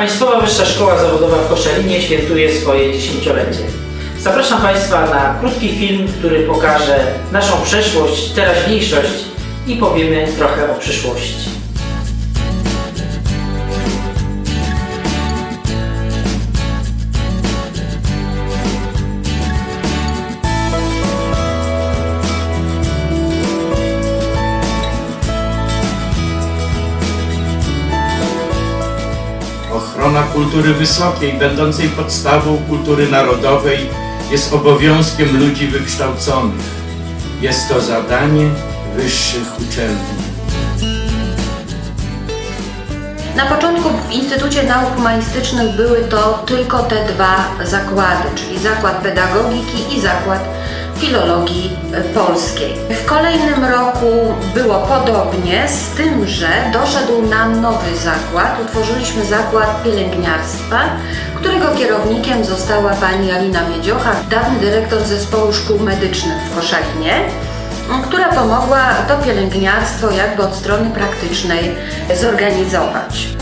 Państwowa Wyższa Szkoła Zawodowa w Koszalinie świętuje swoje dziesięciolecie. Zapraszam Państwa na krótki film, który pokaże naszą przeszłość, teraźniejszość i powiemy trochę o przyszłości. Kultury wysokiej, będącej podstawą kultury narodowej, jest obowiązkiem ludzi wykształconych. Jest to zadanie wyższych uczelni. Na początku w Instytucie Nauk Humanistycznych były to tylko te dwa zakłady, czyli Zakład Pedagogiki i Zakład Filologii e, Polskiej. W kolejnym roku było podobnie, z tym, że doszedł nam nowy zakład. Utworzyliśmy Zakład Pielęgniarstwa, którego kierownikiem została pani Alina Miedziocha, dawny dyrektor Zespołu Szkół Medycznych w Koszalinie która pomogła to pielęgniarstwo jakby od strony praktycznej zorganizować.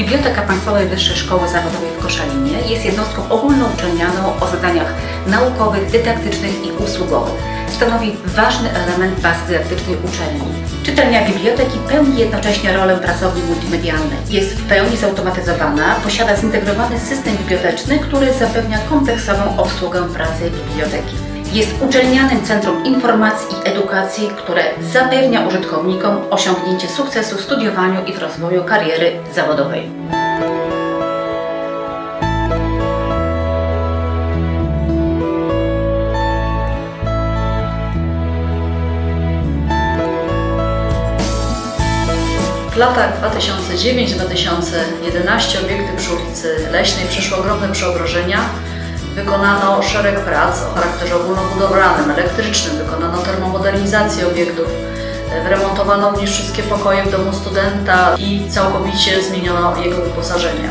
Biblioteka Państwowej Wyższej Szkoły Zawodowej w Koszalinie jest jednostką ogólnouczelnianą o zadaniach naukowych, dydaktycznych i usługowych. Stanowi ważny element bazy dydaktycznej uczelni. Czytelnia biblioteki pełni jednocześnie rolę pracowni multimedialnej. Jest w pełni zautomatyzowana, posiada zintegrowany system biblioteczny, który zapewnia kompleksową obsługę pracy biblioteki. Jest uczelnianym centrum informacji i edukacji, które zapewnia użytkownikom osiągnięcie sukcesu w studiowaniu i w rozwoju kariery zawodowej. W latach 2009-2011 obiekty przy ulicy Leśnej przeszły ogromne przeobrażenia. Wykonano szereg prac o charakterze ogólnobudowlanym, elektrycznym, wykonano termomodernizację obiektów, wyremontowano również wszystkie pokoje w domu studenta i całkowicie zmieniono jego wyposażenie.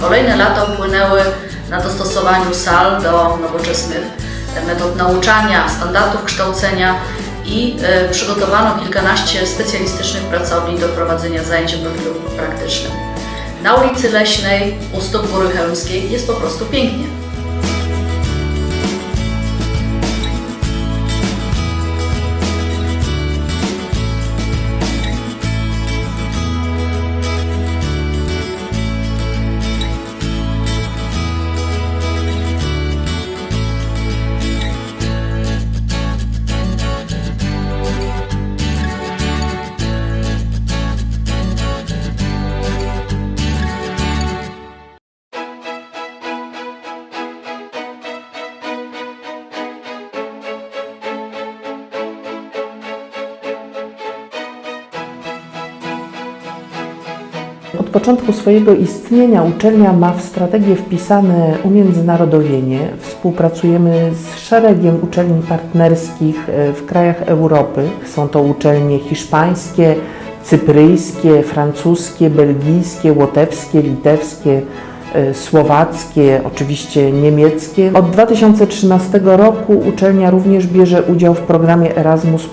Kolejne lata upłynęły na dostosowaniu sal do nowoczesnych metod nauczania, standardów kształcenia i e, przygotowano kilkanaście specjalistycznych pracowni do prowadzenia zajęć o profilu praktycznym. Na ulicy Leśnej u stóp Góry Chełmskiej jest po prostu pięknie. Od początku swojego istnienia uczelnia ma w strategię wpisane umiędzynarodowienie. Współpracujemy z szeregiem uczelni partnerskich e, w krajach Europy. Są to uczelnie hiszpańskie, cypryjskie, francuskie, belgijskie, łotewskie, litewskie, e, słowackie, oczywiście niemieckie. Od 2013 roku uczelnia również bierze udział w programie Erasmus,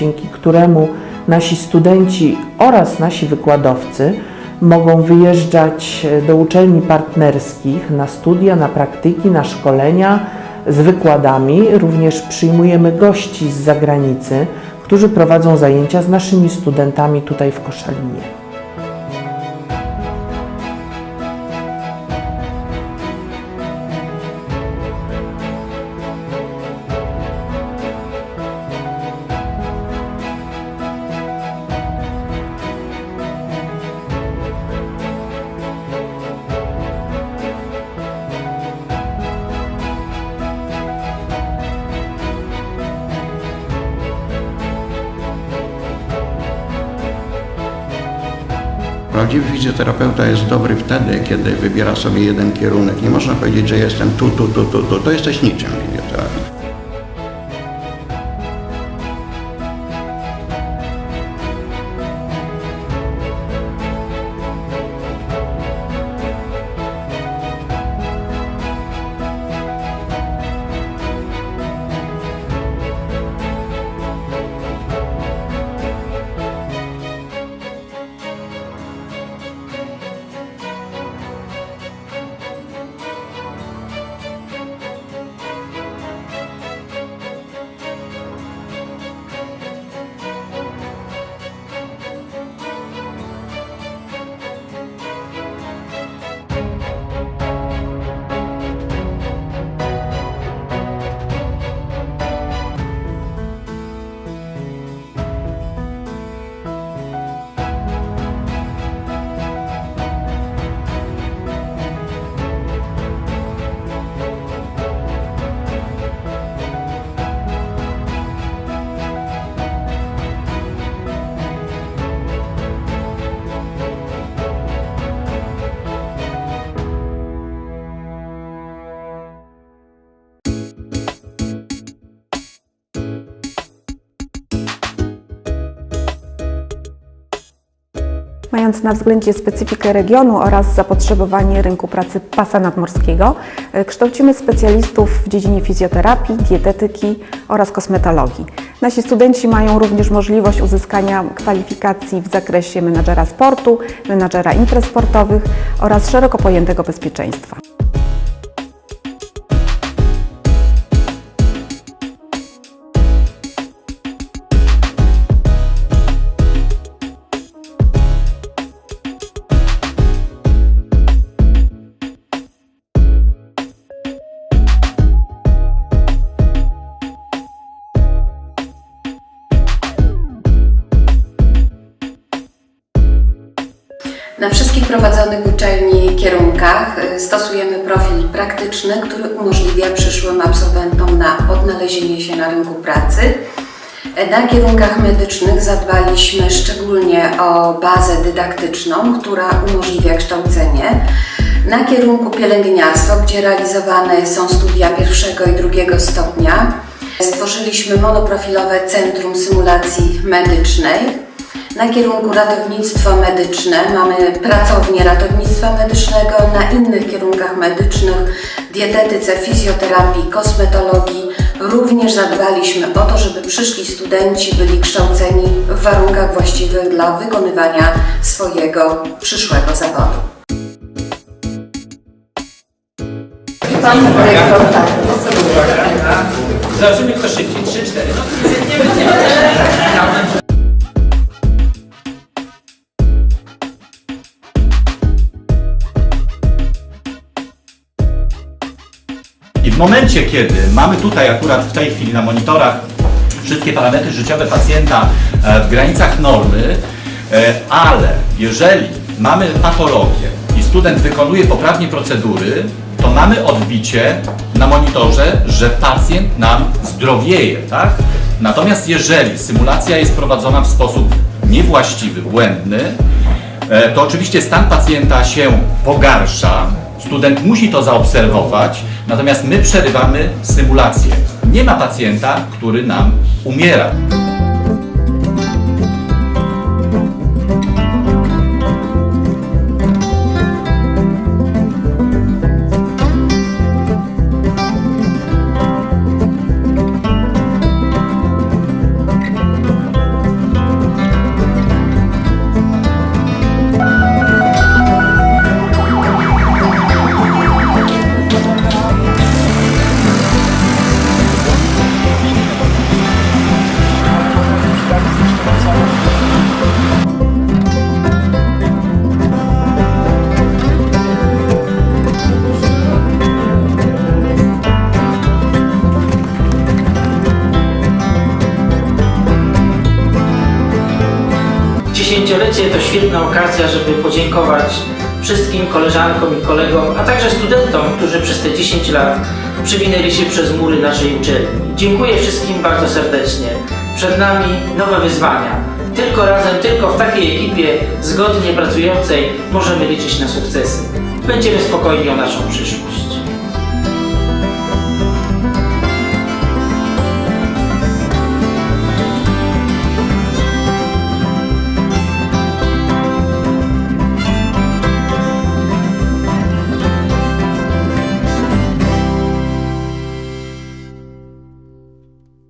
dzięki któremu nasi studenci oraz nasi wykładowcy mogą wyjeżdżać do uczelni partnerskich na studia, na praktyki, na szkolenia z wykładami. Również przyjmujemy gości z zagranicy, którzy prowadzą zajęcia z naszymi studentami tutaj w Koszalinie. Prawdziwy fizjoterapeuta jest dobry wtedy, kiedy wybiera sobie jeden kierunek. Nie można powiedzieć, że jestem tu, tu, tu, tu, tu. To jesteś niczym Mając na względzie specyfikę regionu oraz zapotrzebowanie rynku pracy pasa nadmorskiego, e, kształcimy specjalistów w dziedzinie fizjoterapii, dietetyki oraz kosmetologii. Nasi studenci mają również możliwość uzyskania kwalifikacji w zakresie menadżera sportu, menadżera imprez sportowych oraz szeroko pojętego bezpieczeństwa. Na wszystkich prowadzonych w uczelni kierunkach y, stosujemy profil praktyczny, który umożliwia przyszłym absolwentom na odnalezienie się na rynku pracy. Na kierunkach medycznych zadbaliśmy szczególnie o bazę dydaktyczną, która umożliwia kształcenie. Na kierunku pielęgniarstwo, gdzie realizowane są studia pierwszego i drugiego stopnia, stworzyliśmy monoprofilowe Centrum Symulacji Medycznej. Na kierunku ratownictwo medyczne mamy pracownię ratownictwa medycznego, na innych kierunkach medycznych, dietetyce, fizjoterapii, kosmetologii również zadbaliśmy o to, żeby przyszli studenci byli kształceni w warunkach właściwych dla wykonywania swojego przyszłego zawodu. Pan dyrektor, tak. Zobaczymy kto szybciej. 3, 4. No, nie będziemy. I w momencie, kiedy mamy tutaj akurat w tej chwili na monitorach wszystkie parametry życiowe pacjenta e, w granicach normy, e, ale jeżeli mamy patologię i student wykonuje poprawnie procedury, to mamy odbicie na monitorze, że pacjent nam zdrowieje, tak? Natomiast jeżeli symulacja jest prowadzona w sposób niewłaściwy, błędny, E, to oczywiście stan pacjenta się pogarsza. Student musi to zaobserwować, natomiast my przerywamy symulację. Nie ma pacjenta, który nam umiera. Świetna okazja, żeby podziękować wszystkim koleżankom i kolegom, a także studentom, którzy przez te 10 lat przewinęli się przez mury naszej uczelni. Dziękuję wszystkim bardzo serdecznie. Przed nami nowe wyzwania. Tylko razem, tylko w takiej ekipie zgodnie pracującej możemy liczyć na sukcesy. Będziemy spokojni o naszą przyszłość.